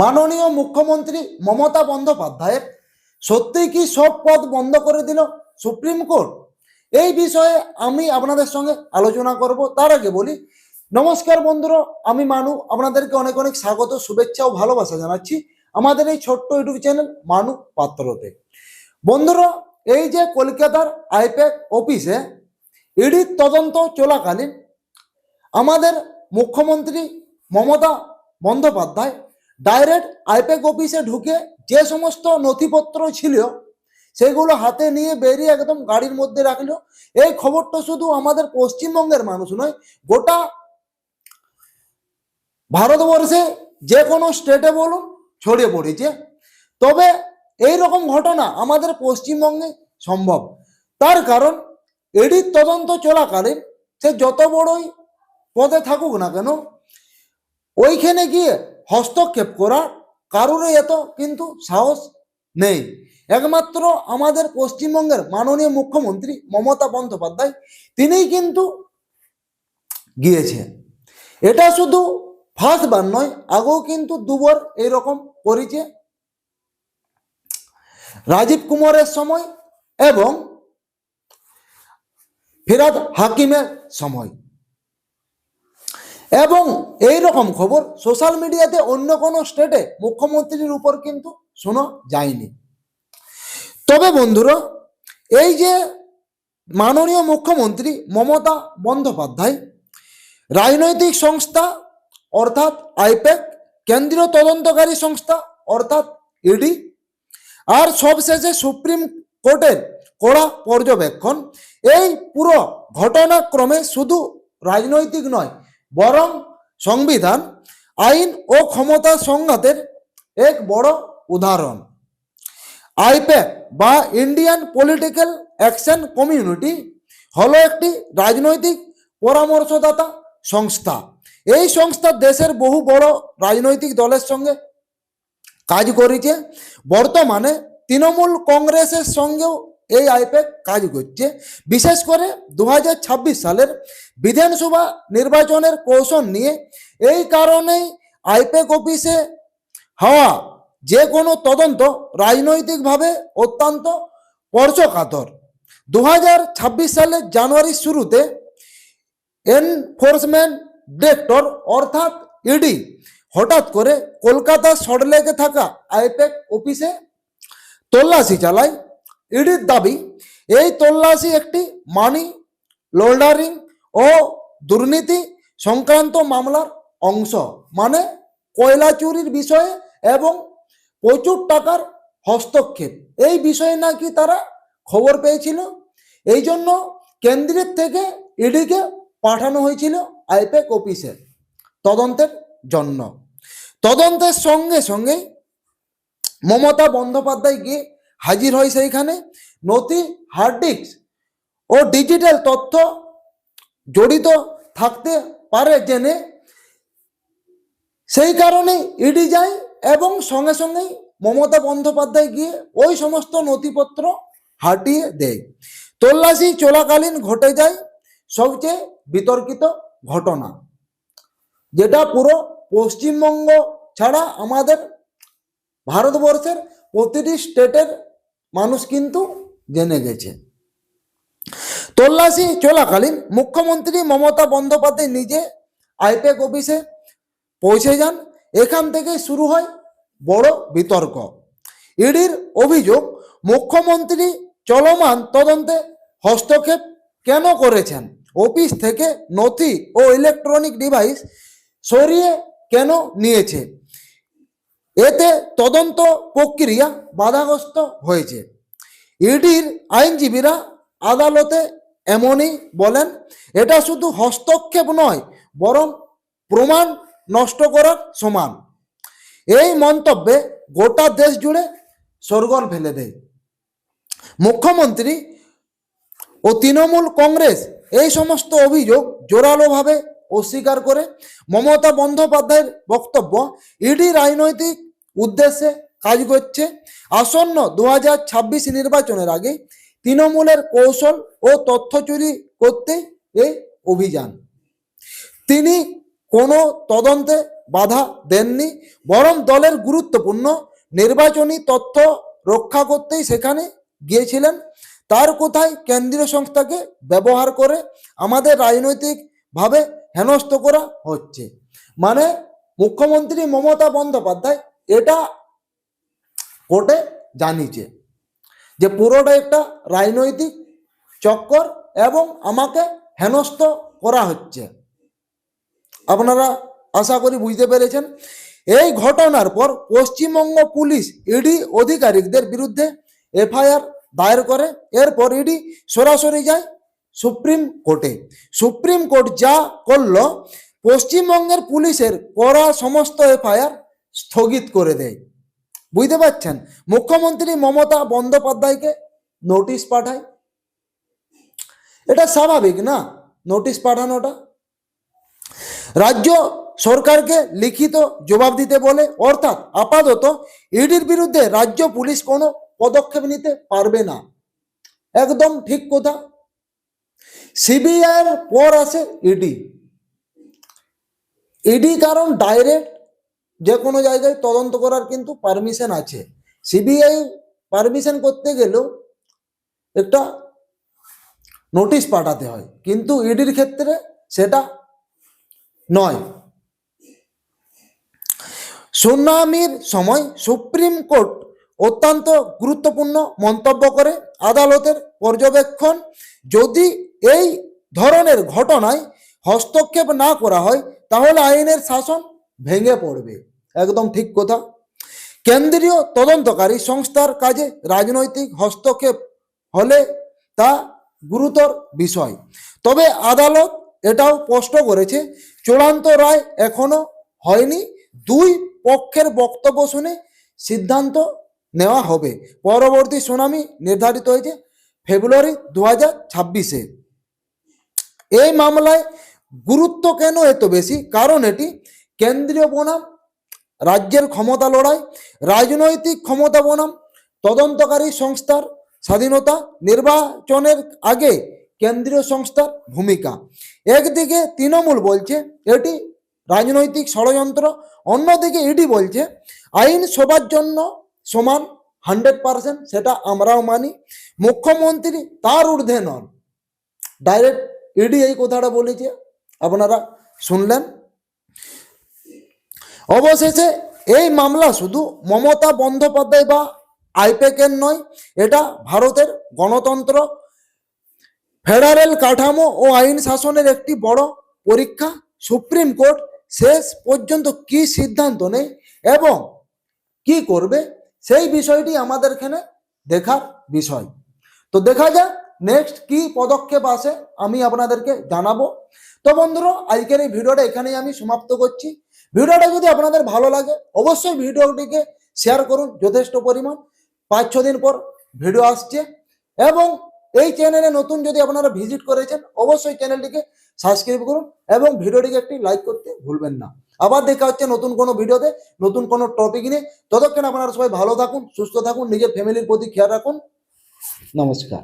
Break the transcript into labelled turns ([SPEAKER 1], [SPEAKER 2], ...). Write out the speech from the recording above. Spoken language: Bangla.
[SPEAKER 1] মাননীয় মুখ্যমন্ত্রী মমতা বন্দ্যোপাধ্যায়ের সত্যিই কি সব পদ বন্ধ করে দিল সুপ্রিম কোর্ট? এই বিষয়ে আমি আপনাদের সঙ্গে আলোচনা করব। তার আগে বলি, নমস্কার বন্ধুরা, আমি মানু, আপনাদেরকে অনেক অনেক স্বাগত, শুভেচ্ছা ও ভালোবাসা জানাচ্ছি আমাদের এই ছোট্ট ইউটিউব চ্যানেল মানু পাত্রতে। বন্ধুরা, এই যে কলকাতার আইপ্যাক অফিসে ইডির তদন্ত চলাকালীন আমাদের মুখ্যমন্ত্রী মমতা বন্দ্যোপাধ্যায় ডাইরেক্ট আইপ্যাক অফিসে ঢুকে যে সমস্ত নথিপত্র ছিল, সেগুলো হাতে নিয়ে বেরিয়ে একদম গাড়ির মধ্যে রাখল। এই খবরটা শুধু আমাদের পশ্চিমবঙ্গের মানুষ নয়, গোটা ভারতবর্ষে যে কোনো স্টেটে বলুন, ছড়িয়ে পড়েছে। তবে এই রকম ঘটনা আমাদের পশ্চিমবঙ্গে সম্ভব। তার কারণ এডির তদন্ত চলাকালীন সে যত বড়ই পদে থাকুক না কেন, ওইখানে গিয়ে হস্তক্ষেপ করা কারোরই এত কিন্তু সাহস নেই। একমাত্র আমাদের পশ্চিমবঙ্গের মাননীয় মুখ্যমন্ত্রী মমতা বন্দ্যোপাধ্যায় তিনিই কিন্তু গিয়েছে এটা শুধু ফার্স্ট বার নয়, আগেও কিন্তু দুবার এইরকম করেছে। রাজীব কুমারের সময় এবং ফিরাদ হাকিমের সময়। এবং এই রকম খবর সোশ্যাল মিডিয়াতে অন্য কোনো স্টেটে মুখ্যমন্ত্রীর উপর কিন্তু শোনা যায়নি। তবে বন্ধুরা, এই যে মাননীয় মুখ্যমন্ত্রী মমতা বন্দ্যোপাধ্যায়, রাজনৈতিক সংস্থা অর্থাৎ আইপ্যাক, কেন্দ্রীয় তদন্তকারী সংস্থা অর্থাৎ ইডি, আর সবশেষে সুপ্রিম কোর্টের কড়া পর্যবেক্ষণ, এই পুরো ঘটনাক্রমে শুধু রাজনৈতিক নয় বরং সংবিধান, আইন ও ক্ষমতা সংঘাতের এক বড় উদাহরণ। আইপ্যাক বা ইন্ডিয়ান পলিটিক্যাল অ্যাকশন কমিউনিটি হলো একটি রাজনৈতিক পরামর্শদাতা সংস্থা। এই সংস্থা দেশের বহু বড় রাজনৈতিক দলের সঙ্গে কাজ করেছে। বর্তমানে তৃণমূল কংগ্রেসের সঙ্গেও এই আইপ্যাক কাজ করছে। বিশেষ করে দু হাজার ছাব্বিশ সালের বিধানসভা নির্বাচনের কৌশল নিয়ে, এই কারণেই আইপ্যাক অফিসে হওয়া যে কোনো তদন্ত রাজনৈতিকভাবে অত্যন্ত স্পর্শকাতর দু সালের জানুয়ারির শুরুতে এনফোর্সমেন্ট ডিরেক্টর অর্থাৎ ইডি হঠাৎ করে কলকাতা সল্টলেকে থাকা আইপ্যাক অফিসে তল্লাশি চালায়। ইডির দাবি, এই তল্লাশি একটি মানি লন্ডারিং ও দুর্নীতি সংক্রান্ত মামলার অংশ। মানে কয়লা চুরির বিষয়ে এবং প্রচুর টাকার হস্তক্ষেপ। এই বিষয়ে নাকি তারা খবর পেয়েছিল। এই জন্য কেন্দ্রের থেকে ইডিকে পাঠানো হয়েছিল আইপেক অফিসে তদন্তের জন্য। তদন্তের সঙ্গে সঙ্গে মমতা বন্দ্যোপাধ্যায় গিয়ে হাজির হয় সেইখানে। নথি হার্ড ডিস্ক ও ডিজিটাল তথ্য জড়িত থাকতে পারে জেনে। সেই কারণে ইডি যায় এবং সঙ্গে সঙ্গেই মমতা বন্দ্যোপাধ্যায় গিয়ে ওই সমস্ত নথিপত্র হাটিয়ে দেয়। তল্লাশি চলাকালীন ঘটে যায় সবচেয়ে বিতর্কিত ঘটনা, যেটা পুরো পশ্চিমবঙ্গ ছাড়া আমাদের ভারতবর্ষের প্রতিটি স্টেটের মানুষ কিন্তু জেনে গেছে। তল্লাশি চলাকালীন মুখ্যমন্ত্রী মমতা বন্দ্যোপাধ্যায় নিজে আইপ্যাক অফিসে পৌঁছে যান। এখান থেকে শুরু হয় বড় বিতর্ক। ইডির অভিযোগ, মুখ্যমন্ত্রী চলমান তদন্তে হস্তক্ষেপ কেন করেছেন? অফিস থেকে নথি ও ইলেকট্রনিক ডিভাইস সরিয়ে কেন নিয়েছে? এতে তদন্ত প্রক্রিয়া বাধাগ্রস্ত হয়েছে। ইডির আইনজীবীরা আদালতে এমনই বলেন, এটা শুধু হস্তক্ষেপ নয়, বরং প্রমাণ নষ্ট করার সমান। এই মন্তব্যে গোটা দেশ জুড়ে সরগর ফেলে দেয়। মুখ্যমন্ত্রী ও তৃণমূল কংগ্রেস এই সমস্ত অভিযোগ জোরালোভাবে অস্বীকার করে মমতা বন্দ্যোপাধ্যায়ের বক্তব্য, ইডি রাজনৈতিক উদ্দেশ্যে কাজ করছে। আসন্ন দু হাজার ছাব্বিশ নির্বাচনের আগে তৃণমূলের কৌশল ও তথ্য চুরি করতে এই অভিযান। তিনি কোনো তদন্তে বাধা দেননি, বরং দলের গুরুত্বপূর্ণ নির্বাচনী তথ্য রক্ষা করতেই সেখানে গিয়েছিলেন। তার কোথায় কেন্দ্রীয় সংস্থাকে ব্যবহার করে আমাদের রাজনৈতিকভাবে হেনস্থ করা হচ্ছে? মানে মুখ্যমন্ত্রী মমতা বন্দ্যোপাধ্যায় এটা কোর্টে জানিয়েছে যে পুরোটা একটা রাজনৈতিক চক্কর এবং আমাকে হেনস্থ করা হচ্ছে। আপনারা আশা করি বুঝতে পেরেছেন। এই ঘটনার পর পশ্চিমবঙ্গ পুলিশ ইডি আধিকারিকদের বিরুদ্ধে এফআইআর দায়ের করে। এরপর ইডি সরাসরি যায় সুপ্রিম কোর্টে। সুপ্রিম কোর্ট যা করল, পশ্চিমবঙ্গের পুলিশের করা সমস্ত এফআইআর স্থগিত করে দেয়। বুঝতে পারছেন? মুখ্যমন্ত্রী মমতা বন্দ্যোপাধ্যায়কে নোটিশ পাঠায়। এটা স্বাভাবিক না? নোটিশ পাঠানোটা? রাজ্য সরকারকে লিখিত জবাব দিতে বলে, অর্থাৎ আপাতত ইডির বিরুদ্ধে রাজ্য পুলিশ কোনো পদক্ষেপ নিতে পারবে না। একদম ঠিক কথা। সিবিআইয়ের পর আসে ইডি। ইডি কারণ ডাইরেক্ট যে কোনো জায়গায় তদন্ত করার কিন্তু পারমিশন আছে। সিবিআই পারমিশন করতে গেলেও একটা নোটিশ পাঠাতে হয়। কিন্তু ইডির ক্ষেত্রে সেটা নয়। সুনামির সময় সুপ্রিম কোর্ট অত্যন্ত গুরুত্বপূর্ণ মন্তব্য করে আদালতের পর্যবেক্ষণ। যদি এই ধরনের ঘটনায় হস্তক্ষেপ না করা হয়, তাহলে আইনের শাসন ভেঙে পড়বে। একদম ঠিক কথা। কেন্দ্রীয় তদন্তকারী সংস্থার কাজে রাজনৈতিক হস্তক্ষেপ হলে তা গুরুতর বিষয়। তবে আদালত এটাও স্পষ্ট করেছে, চূড়ান্ত রায় এখনও হয়নি। দুই পক্ষের বক্তব্য শুনে সিদ্ধান্ত নেওয়া হবে। পরবর্তী শুনানি নির্ধারিত হয়েছে ফেব্রুয়ারি দু হাজার ছাব্বিশে। এই মামলায় গুরুত্ব কেন এত বেশি? কারণ এটি কেন্দ্রীয় বনাম রাজ্যের ক্ষমতা লড়াই, রাজনৈতিক ক্ষমতা বনাম, তদন্তকারী সংস্থার স্বাধীনতা নির্বাচনের আগে কেন্দ্রীয় সংস্থার ভূমিকা। একদিকে তৃণমূল বলছে এটি রাজনৈতিক ষড়যন্ত্র, অন্যদিকে ইডি বলছে আইন সবার জন্য সমান হান্ড্রেড পার্সেন্ট, সেটা আমরাও মানি। মুখ্যমন্ত্রী তার ঊর্ধ্বে নন। ডাইরেক্ট ইডি এই কথাটা বলেছে। আপনারা শুনলেন। অবশেষে এই মামলা শুধু মমতা বন্দ্যোপাধ্যায় বা আইপ্যাকের নয়, এটা ভারতের গণতন্ত্র, ফেডারেল কাঠামো ও আইন শাসনের একটি বড় পরীক্ষা, সুপ্রিম কোর্ট শেষ পর্যন্ত কি সিদ্ধান্ত নেয় এবং কি করবে, সেই বিষয়টি আমাদের এখানে দেখার বিষয়। তো দেখা যাক নেক্সট কি পদক্ষেপ আসে, আমি আপনাদেরকে জানাব। তো বন্ধুরা, আজকের এই ভিডিওটা এখানেই আমি সমাপ্ত করছি। ভিডিওটা যদি আপনাদের ভালো লাগে, অবশ্যই ভিডিওটিকে শেয়ার করুন, যথেষ্ট পরিমাণ। পাঁচ, ছ দিন পর ভিডিও আসছে। এবং এই চ্যানেলে নতুন যদি আপনারা ভিজিট করেছেন, অবশ্যই চ্যানেলটিকে সাবস্ক্রাইব করুন এবং ভিডিওটিকে একটি লাইক করতে ভুলবেন না। আবার দেখা হচ্ছে নতুন কোনো ভিডিওতে, নতুন কোনো টপিক নিয়ে। ততক্ষণ আপনারা সবাই ভালো থাকুন, সুস্থ থাকুন, নিজের ফ্যামিলির প্রতি খেয়াল রাখুন। নমস্কার।